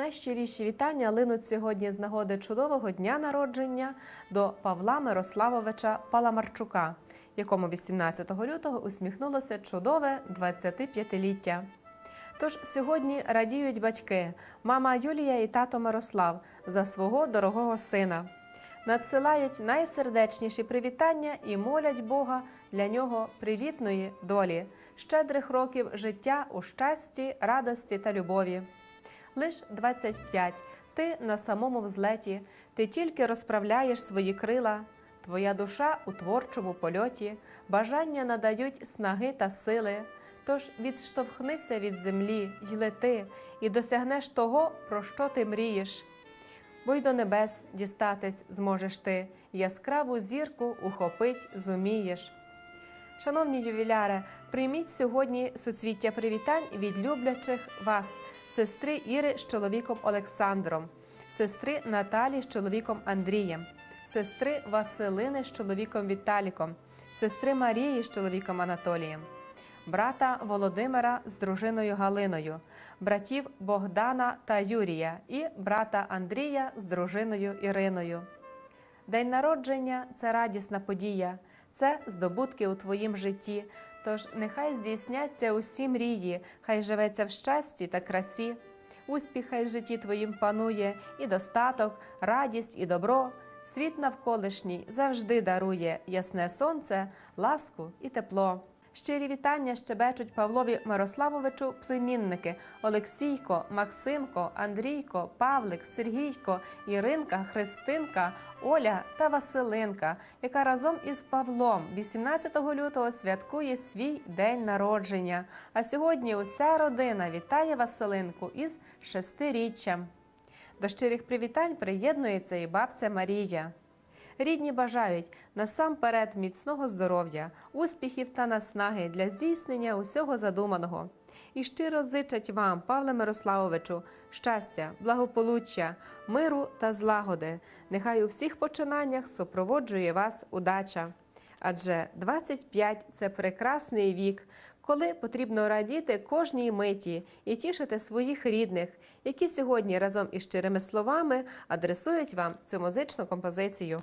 Найщиріші вітання линуть сьогодні з нагоди чудового дня народження до Павла Мирославовича Паламарчука, якому 18 лютого усміхнулося чудове 25-ліття. Тож сьогодні радіють батьки, мама Юлія і тато Мирослав за свого дорогого сина. Надсилають найсердечніші привітання і молять Бога для нього привітної долі, щедрих років життя у щасті, радості та любові. Лиш 25, ти на самому взлеті, ти тільки розправляєш свої крила, твоя душа у творчому польоті, бажання надають снаги та сили. Тож відштовхнися від землі й лети, і досягнеш того, про що ти мрієш. Бо й до небес дістатись зможеш ти, яскраву зірку ухопить зумієш. Шановні ювіляри, прийміть сьогодні суцвіття привітань від люблячих вас, сестри Іри з чоловіком Олександром, сестри Наталі з чоловіком Андрієм, сестри Василини з чоловіком Віталіком, сестри Марії з чоловіком Анатолієм, брата Володимира з дружиною Галиною, братів Богдана та Юрія і брата Андрія з дружиною Іриною. День народження це радісна подія, це здобутки у твоїм житті. Тож нехай здійсняться усі мрії, хай живеться в щасті та красі. Успіх хай в житті твоїм панує, і достаток, радість і добро. Світ навколишній завжди дарує ясне сонце, ласку і тепло. Щирі вітання щебечуть Павлові Мирославовичу племінники Олексійко, Максимко, Андрійко, Павлик, Сергійко, Іринка, Христинка, Оля та Василинка, яка разом із Павлом 18 лютого святкує свій день народження. А сьогодні уся родина вітає Василинку із шестиріччям. До щирих привітань приєднується і бабця Марія. Рідні бажають насамперед міцного здоров'я, успіхів та наснаги для здійснення усього задуманого. І щиро зичать вам, Павле Мирославовичу, щастя, благополуччя, миру та злагоди. Нехай у всіх починаннях супроводжує вас удача. Адже 25 – це прекрасний вік, коли потрібно радіти кожній миті і тішити своїх рідних, які сьогодні разом із щирими словами адресують вам цю музичну композицію.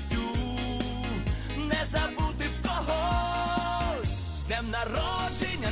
народження